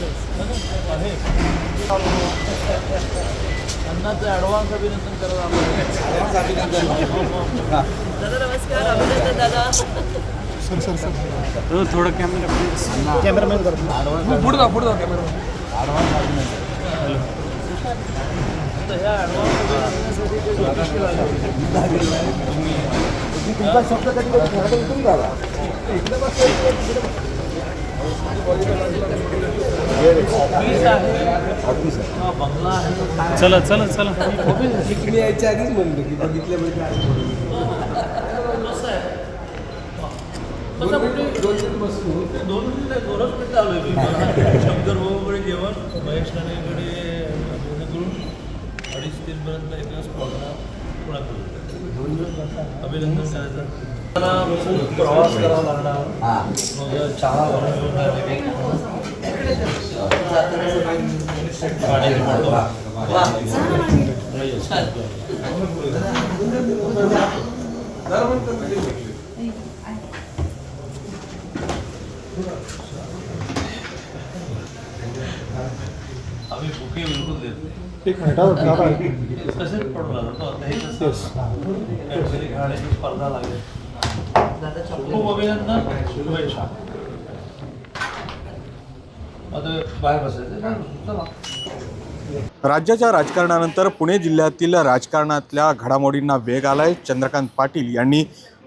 आहे अन्नाचं ॲडव्हान्स अभिनंदन करत दादा नमस्कार. अभिनंदन दादा. थोडं कॅमेरा कॅमेरामॅन करतो. पुढे जा पुढे जा कॅमेरा ॲडव्हान्स ते लागले. तुमचा शब्द कधी कधी घरात उतरून झाला चला चला चला. मी यायच्या आधीच म्हणलं की बघितल्यामुळे म्हणजे शंकर भाऊकडे जेवण महेश ठाणेकडे करून अडीच तीनपर्यंत एक दिवस पोहोचणार पुण्यात अभिनंदन करायचं. मला खूप प्रवास करावा लागणार. मग चहा बनवून गाडी म्हणतो आम्ही बुके बिलकुल देत नाही एक मिनिट तसेच पडून राहतात ना. हे कसं काहीतरी गाण्याची स्पर्धा लागेल दादा चॉकलेट खूप अभिनंदन शुभेच्छा आता बाहेर बसायचं. चला. राज्याच्या राजकारणानंतर पुणे जिल्ह्यातील राजकारणातल्या घडामोडींना वेग आलाय. चंद्रकांत पाटील यांनी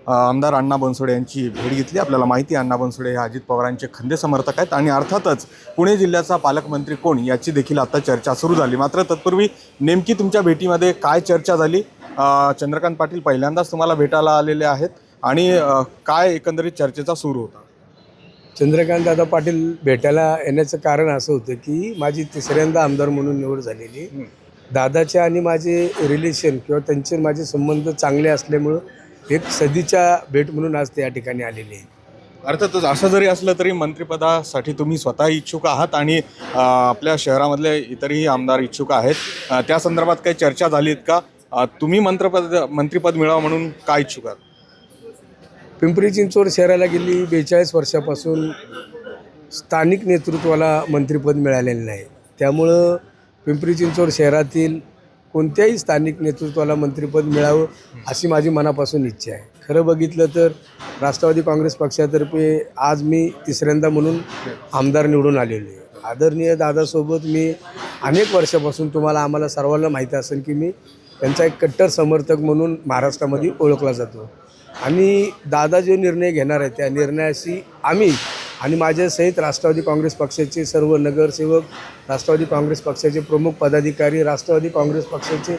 अ, आमदार अण्णा बनसोडे यांची भेट घेतली. आपल्याला माहिती आहे अण्णा बनसोडे हे अजित पवारांचे खंदे समर्थक आहेत. आणि अर्थातच पुणे जिल्ह्याचा पालकमंत्री कोण याची देखील आता चर्चा सुरू झाली. मात्र तत्पूर्वी नेमकी तुमच्या भेटीमध्ये काय चर्चा झाली? अ, चंद्रकांत पाटील पहिल्यांदाच तुम्हाला भेटायला आलेले आहेत. आणि अ, काय एकंदरीत चर्चेचा सूर होता? चंद्रकांत दादा पाटील भेटायला येण्याचं कारण असं होतं की माझी तिसऱ्यांदा आमदार म्हणून निवड झालेली. दादाचे आणि माझे रिलेशन किंवा त्यांचे माझे संबंध चांगले असल्यामुळं एक सदीच्या भेट म्हणून आज ते या ठिकाणी आलेले आहे. अर्थातच असं जरी असलं तरी मंत्रिपदासाठी तुम्ही स्वतः इच्छुक आहात आणि आपल्या शहरामधले इतरही आमदार इच्छुक आहेत. त्या संदर्भात काही चर्चा झालीत का? तुम्ही मंत्रिपद मंत्रिपद मिळावं म्हणून काय इच्छुक आहात? पिंपरी चिंचवड शहराला गेली बेचाळीस वर्षापासून स्थानिक नेतृत्वाला मंत्रिपद मिळालेलं नाही. त्यामुळं पिंपरी चिंचवड शहरातील कोणत्याही स्थानिक नेतृत्वाला मंत्रिपद मिळावं अशी माझी मनापासून इच्छा आहे. खरं बघितलं तर राष्ट्रवादी काँग्रेस पक्षातर्फे आज मी तिसऱ्यांदा म्हणून आमदार निवडून आलेलो आहे. आदरणीय दादासोबत मी अनेक वर्षापासून तुम्हाला आम्हाला सर्वांना माहिती असेल की मी त्यांचा एक कट्टर समर्थक म्हणून महाराष्ट्रामध्ये ओळखला जातो. आणि दादा जो निर्णय घेणार आहे त्या निर्णयाशी आम्ही आणि माझ्यासहित राष्ट्रवादी काँग्रेस पक्षाचे सर्व नगरसेवक राष्ट्रवादी काँग्रेस पक्षाचे प्रमुख पदाधिकारी राष्ट्रवादी काँग्रेस पक्षाचे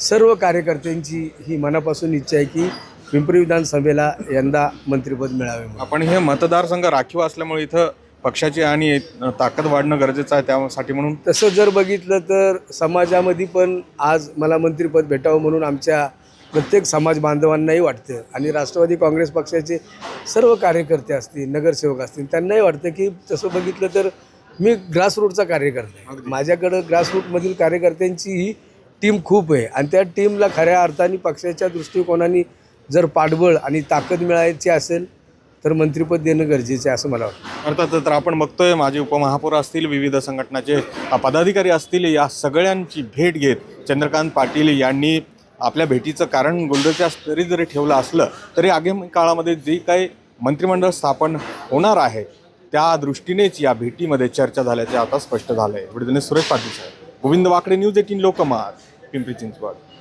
सर्व कार्यकर्त्यांची ही मनापासून इच्छा आहे की पिंपरी विधानसभेला यंदा मंत्रिपद मिळावे. आपण हे मतदारसंघ राखीव असल्यामुळे इथं पक्षाची आणि ताकद वाढणं गरजेचं आहे त्यासाठी म्हणून तसं जर बघितलं तर समाजामध्ये पण आज मला मंत्रिपद भेटावं म्हणून आमच्या प्रत्येक समाज बांधवांनाही वाटतं. आणि राष्ट्रवादी काँग्रेस पक्षाचे सर्व कार्यकर्ते असतील नगरसेवक असतील त्यांनाही वाटतं की तसं बघितलं तर मी ग्रासरूटचा कार्यकर्ता आहे. माझ्याकडं ग्रासरूटमधील कार्यकर्त्यांची ही टीम खूप आहे. आणि त्या टीमला खऱ्या अर्थाने पक्षाच्या दृष्टिकोनाने जर पाठबळ आणि ताकद मिळायची असेल तर मंत्रिपद देणं गरजेचं आहे असं मला वाटतं. अर्थातच तर आपण बघतोय माझे उपमहापौर असतील विविध संघटनाचे पदाधिकारी असतील या सगळ्यांची भेट घेत चंद्रकांत पाटील यांनी आपल्या भेटीचं कारण गुंडच्या स्तरी जरी ठेवलं असलं तरी आगामी काळामध्ये जे काही मंत्रिमंडळ स्थापन होणार आहे त्या दृष्टीनेच या भेटीमध्ये चर्चा झाल्याचे आता स्पष्ट झालं आहे सुरेश पाटील साहेब गोविंद वाकडे न्यूज एटीन लोकमत पिंपरी चिंचवड.